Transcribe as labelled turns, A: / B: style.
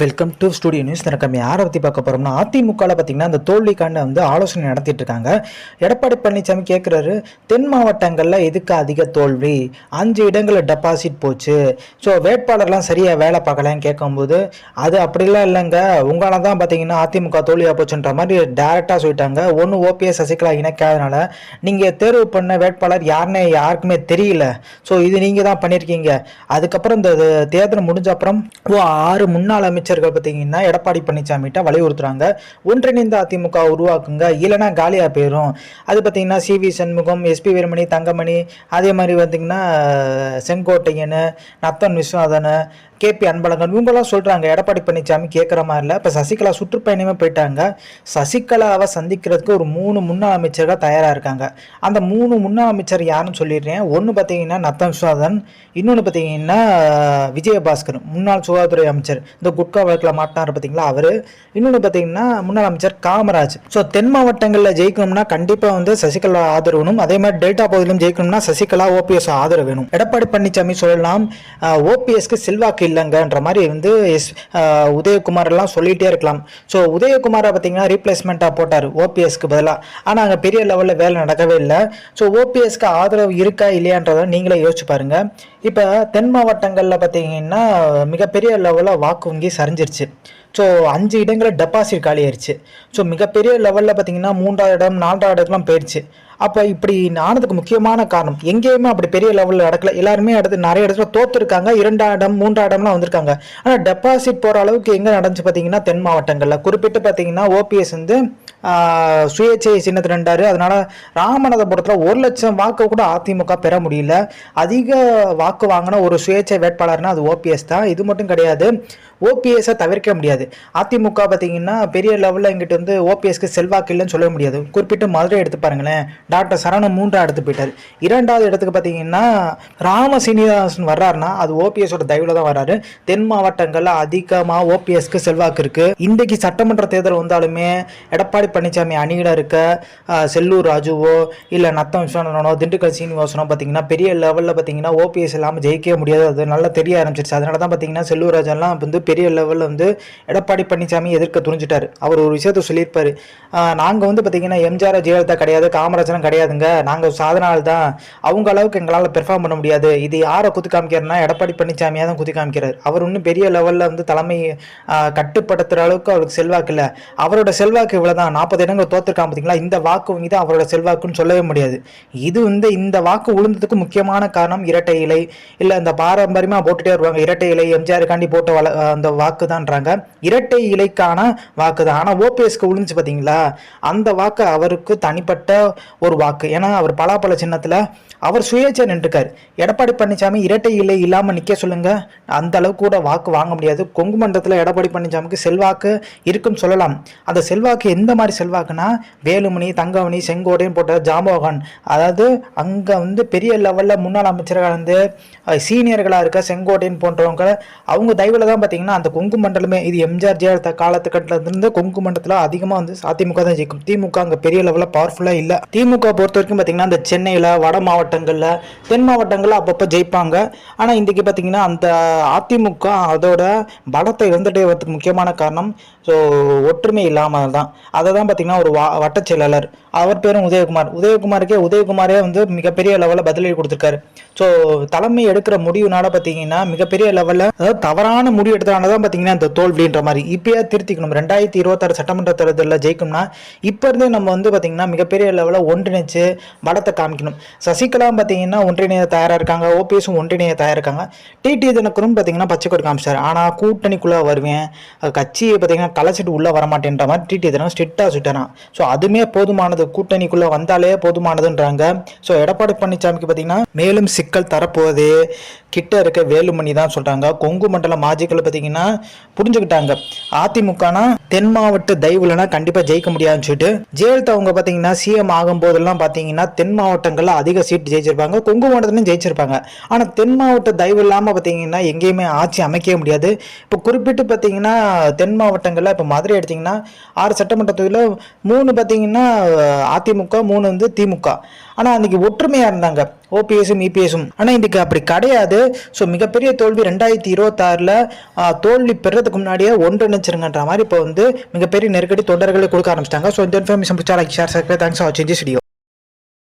A: Welcome to studio news எனக்கு நம்ம யாரை பற்றி பார்க்க போகிறோம்னா அதிமுகவில் பார்த்திங்கன்னா அந்த தோல்விக்காண்ட வந்து ஆலோசனை நடத்திட்டு இருக்காங்க. எடப்பாடி பழனிசாமி கேட்குறாரு தென் மாவட்டங்களில் எதுக்கு அதிக தோல்வி? அஞ்சு இடங்களில் டெபாசிட் போச்சு. ஸோ வேட்பாளர்லாம் சரியாக வேலை பார்க்கலன்னு கேட்கும்போது அது அப்படிலாம் இல்லைங்க. உங்களால் தான் பார்த்தீங்கன்னா அதிமுக தோல்வியாக போச்சுன்ற மாதிரி டேரெக்டாக சொல்லிட்டாங்க. ஒன்று ஓபிஎஸ் சசிகலா இணைக்காதனால நீங்கள் தேர்வு பண்ண வேட்பாளர் யாருன்னு யாருக்குமே தெரியல. ஸோ இது நீங்கள் தான் பண்ணியிருக்கீங்க அதுக்கப்புறம் இந்த தேர்தல் முடிஞ்ச அப்புறம் ஓ ஆறு முன்னாள் அமைச்சர்கள் பார்த்தீங்கன்னா எடப்பாடி பழனிசாமிகிட்ட வலியுறுத்துறாங்க. ஒன்றிணைந்த அதிமுக உருவாக்குங்க இல்லைன்னா காலியாக போயிடும் அது பார்த்தீங்கன்னா C V Shanmugam SP Veeramani Thangamani அதே மாதிரி பார்த்தீங்கன்னா செங்கோட்டையன் நத்தன் விஸ்வநாதன் கேபி அன்பழகன் இவங்கெல்லாம் சொல்கிறாங்க எடப்பாடி பழனிசாமி கேட்குற மாதிரி இல்லை. இப்போ சசிகலா சுற்றுப்பயணமே போயிட்டாங்க. சசிகலாவை சந்திக்கிறதுக்கு ஒரு மூணு முன்னாள் அமைச்சர்கள் தயாராக இருக்காங்க. அந்த மூணு முன்னாள் அமைச்சர் யாருன்னு சொல்லிடுறேன். ஒன்று பார்த்தீங்கன்னா நத்தன் விஸ்வநாதன் இன்னொன்று பார்த்தீங்கன்னா விஜயபாஸ்கர் முன்னாள் சுகாதாரத்துறை அமைச்சர். இந்த குட் குட்கா வழக்கில் மாட்டினார் பார்த்தீங்களா அவர்? இன்னொன்று பார்த்தீங்கன்னா முன்னாள் அமைச்சர் காமராஜ். ஸோ தென் மாவட்டங்களில் ஜெயிக்கணும்னா கண்டிப்பாக வந்து சசிகலா ஆதரவு வேணும். அதே மாதிரி டெல்டா பகுதியிலும் ஜெயிக்கணும்னா சசிகலா ஓபிஎஸ் ஆதரவு வேணும். எடப்பாடி பழனிசாமி சொல்லலாம் ஓபிஎஸ்க்கு செல்வாக்கு இல்லைங்கன்ற மாதிரி வந்து எஸ் உதயகுமார் எல்லாம் சொல்லிகிட்டே இருக்கலாம். ஸோ உதயகுமாரை பார்த்தீங்கன்னா ரீப்ளேஸ்மெண்ட்டாக போட்டார் ஓபிஎஸ்க்கு பதிலாக ஆனால் அங்கே பெரிய லெவலில் வேலை நடக்கவே இல்லை. ஸோ ஓபிஎஸ்க்கு ஆதரவு இருக்கா இல்லையான்றதை நீங்களே யோசிச்சு பாருங்கள் இப்போ தென் மாவட்டங்களில் பார்த்தீங்கன்னா மிகப்பெரிய லெவலில் வாக்கு வங்கி சரிஞ்சிருச்சு. ஸோ அஞ்சு இடங்களில் டெபாசிட் காலியாயிருச்சு. ஸோ மிகப்பெரிய லெவலில் பார்த்தீங்கன்னா மூன்றாவது இடம் நான்காவது இடத்துலாம் போயிடுச்சு அப்போ இப்படி ஆனதுக்கு முக்கியமான காரணம் எங்கேயுமே அப்படி பெரிய லெவலில் நடக்கல. எல்லாருமே இடத்து நிறைய இடத்துல தோத்துருக்காங்க. இரண்டாம் இடம் மூன்றாம் இடம்லாம் வந்திருக்காங்க. ஆனால் டெபாசிட் போகிற அளவுக்கு எங்கே நடந்துச்சு பார்த்தீங்கன்னா தென் மாவட்டங்களில். குறிப்பிட்டு பார்த்தீங்கன்னா ஓபிஎஸ் வந்து சுயேட்சை சின்னத்து ரெண்டாரு அதனால ராமநாதபுரத்தில் ஒரு லட்சம் வாக்கு கூட அதிமுக பெற முடியல. அதிக வாக்கு வாங்கின ஒரு சுயேட்சை வேட்பாளர்னா அது ஓபிஎஸ் தான். இது மட்டும் கிடையாது ஓபிஎஸ்ஸை தவிர்க்க முடியாது. அதிமுக பார்த்தீங்கன்னா பெரிய லெவலில் இங்கிட்டு வந்து ஓபிஎஸ்க்கு செல்வாக்கு இல்லைன்னு சொல்ல முடியாது. குறிப்பிட்டு மதுரை எடுத்து பாருங்களேன் டாக்டர் சரவணன் மூன்றாக எடுத்து போயிட்டார். இரண்டாவது இடத்துக்கு பார்த்தீங்கன்னா ராம சீனிவாசன் வர்றாருன்னா அது ஓபிஎஸோட தயவில் தான் வர்றாரு. தென் மாவட்டங்களில் அதிகமாக ஓபிஎஸ்க்கு செல்வாக்கு இருக்குது இன்றைக்கு சட்டமன்ற தேர்தல் வந்தாலுமே எடப்பாடி பழனிசாமி அணியில் இருக்க செல்லூர் ராஜுவோ இல்லை நத்தம் விஸ்வநாதனோ திண்டுக்கல் சீனிவாசனோ பார்த்தீங்கன்னா பெரிய லெவலில் பார்த்தீங்கன்னா ஓபிஎஸ் இல்லாமல் ஜெயிக்கவே முடியாது. அது நல்லா தெரிய ஆரம்பிச்சிருச்சு. அதனால தான் பார்த்தீங்கன்னா செல்லூர் ராஜெல்லாம் வந்து பெரிய லெவலில் வந்து எடப்பாடி பழனிசாமி எதிர்க்க துணிஞ்சிட்டார். அவர் ஒரு விஷயத்த சொல்லியிருப்பாரு. நாங்கள் வந்து பார்த்தீங்கன்னா எம்ஜிஆர் ஜெயலலிதா கிடையாது காமராஜனும் கிடையாதுங்க. நாங்கள் சாதனால் தான் அவங்க அளவுக்கு எங்களால் பெர்ஃபார்ம் பண்ண முடியாது. இது யாரை குத்தி காமிக்கிறனா எடப்பாடி பழனிசாமியாக தான் குத்தி காமிக்கிறார். அவர் இன்னும் பெரிய லெவலில் வந்து தலைமை கட்டுப்படுத்துகிற அளவுக்கு அவருக்கு செல்வாக்கு இல்லை. அவரோட செல்வாக்கு இவ்வளோ தான் நாற்பது இடங்கள் தோத்துருக்கான் பார்த்தீங்களா இந்த வாக்கு வங்கி தான் அவரோட செல்வாக்குன்னு சொல்லவே முடியாது. இது வந்து இந்த வாக்கு உளுந்ததுக்கு முக்கியமான காரணம் இரட்டை இலை. இல்லை இந்த பாரம்பரியமாக போட்டுட்டே வருவாங்க. இரட்டை இலை எம்ஜிஆருக்காண்டி போட்ட வள அந்த வாக்கு தான்றாங்க இரட்டை இலைக்கான வாக்கு தான் ஆனால் ஓபிஎஸ்க்கு விழுந்துச்சு பார்த்தீங்களா அந்த வாக்கு அவருக்கு தனிப்பட்ட ஒரு வாக்கு. ஏன்னா அவர் பலாப்பழ சின்னத்தில் அவர் சுயேட்சை நின்றுக்கார் எடப்பாடி பழனிசாமி இரட்டை இலை இல்லாமல் நிற்க சொல்லுங்க. அந்த அளவுக்கு கூட வாக்கு வாங்க முடியாது. கொங்கு மண்டலத்தில் எடப்பாடி பழனிசாமிக்கு செல்வாக்கு இருக்குன்னு சொல்லலாம். அந்த செல்வாக்கு எந்த மாதிரி செல்வாக்குனா வேலுமணி தங்கமணி செங்கோட்டைன்னு போட்ட ஜாம்பவான் அதாவது அங்கே வந்து பெரிய லெவலில் முன்னாள் அமைச்சர்கள் வந்து சீனியர்களாக இருக்க செங்கோட்டையன் போன்றவங்க அவங்க தயவில் தான் பார்த்தீங்கன்னா அந்த கொங்கு மண்டலமே இது எம்ஜிஆர் ஜெயலலிதா காலத்துக்கட்டிலிருந்து கொங்கு மண்டலத்தில் அதிகமாக வந்து அதிமுக தான் ஜெயிக்கும். திமுக அங்கே பெரிய லெவலில் பவர்ஃபுல்லாக இல்லை. திமுக பொறுத்த வரைக்கும் பார்த்தீங்கன்னா அந்த சென்னையில் வட மாவட்டங்களில் தென் மாவட்டங்களில் அப்பப்போ ஜெயிப்பாங்க. ஆனால் இன்றைக்கி பார்த்தீங்கன்னா அந்த அதிமுக அதோட பலத்தை இழந்துட்டே வரதுக்கு முக்கியமான காரணம் ஸோ ஒற்றுமை இல்லாமல் தான் அதை தான் பார்த்தீங்கன்னா ஒரு வா வட்டச் செயலாளர். அவர் பேரும் உதயகுமார். உதயகுமாருக்கே உதயகுமாரே வந்து மிகப்பெரிய லெவலில் பதிலடி கொடுத்துருக்காரு. ஸோ தலைமை எடுக்கிற முடிவுனால பார்த்தீங்கன்னா மிகப்பெரிய லெவலில் அதாவது தவறான முடிவு எடுத்தனால தான் பார்த்தீங்கன்னா இந்த தோல்வின்ற மாதிரி இப்பயே திருத்திக்கணும். ரெண்டாயிரத்தி இருபத்தாறு சட்டமன்ற தேர்தலில் ஜெயிக்கணும்னா இப்போ இருந்தே நம்ம வந்து பார்த்தீங்கன்னா மிகப்பெரிய லெவலில் ஒன்றிணைச்சு பலத்தை காமிக்கணும். சசிகலா பார்த்தீங்கன்னா ஒன்றிணைய தயாராக இருக்காங்க. ஓபிஎஸும் ஒன்றிணைய தயாராக இருக்காங்க. டிடி தினகரும் பார்த்தீங்கன்னா பச்சை காமிச்சார். ஆனால் கூட்டணிக்குள்ளே வருவேன். கட்சியை பார்த்தீங்கன்னா கலைச்சிட்டு உள்ளே வரமாட்டேன்ற மாதிரி டிடி தினம் ஸ்ட்ரிக்டாக சுட்டாரான் ஸோ அதுமே போதுமானது. கூட்டணிக்குள்ளே வந்தாலே போதுமானதுன்றாங்க. ஸோ எடப்பாடி பழனிசாமிக்கு பார்த்தீங்கன்னா மேலும் சிக்கல் தரப்போகுது. கிட்ட இருக்க வேலுமணி தான் சொல்கிறாங்க கொங்கு மண்டல மாஜிக்களை பார்த்தீங்கன்னா புரிஞ்சுக்கிட்டாங்க. அதிமுகனா தென் மாவட்ட தயவுலனா கண்டிப்பாக ஜெயிக்க முடியாதுன்னு சொல்லிட்டு ஜெயலலிதா அவங்க பார்த்தீங்கன்னா சிஎம் ஆகும் போதெல்லாம் பார்த்தீங்கன்னா தென் மாவட்டங்களில் அதிக சீட் ஜெயிச்சிருப்பாங்க. கொங்கு மாவட்டத்துலையும் ஜெயிச்சிருப்பாங்க. ஆனால் தென் மாவட்ட தயவு இல்லாமல் பார்த்தீங்கன்னா எங்கேயுமே ஆட்சி அமைக்கவே முடியாது. இப்போ குறிப்பிட்டு பார்த்தீங்கன்னா தென் மாவட்டங்களில் இப்போ மதுரை எடுத்திங்கன்னா ஆறு சட்டமன்ற தொகுதியில் மூணு பார்த்தீங்கன்னா அதிமுக மூணு வந்து திமுக. ஆனால் அன்றைக்கி ஒற்றுமையாக இருந்தாங்க. ஓபிஎஸும் இபிஎஸும் ஆனால் இன்றைக்கி அப்படி கிடையாது. ஸோ மிகப்பெரிய தோல்வி ரெண்டாயிரத்தி இருபத்தாறில் தோல்வி பெறதுக்கு முன்னாடியே ஒன்றிணைச்சிருங்கன்ற மாதிரி இப்போ வந்து மிகப்பெரிய நெருக்கடி தொண்டர்களை கொடுக்க ஆரம்பிச்சிட்டாங்க. ஸோ இந்த இன்ஃபர்மேஷன் பிடிச்சா like share sir thanks for வாட்சிங் திஸ் வீடியோ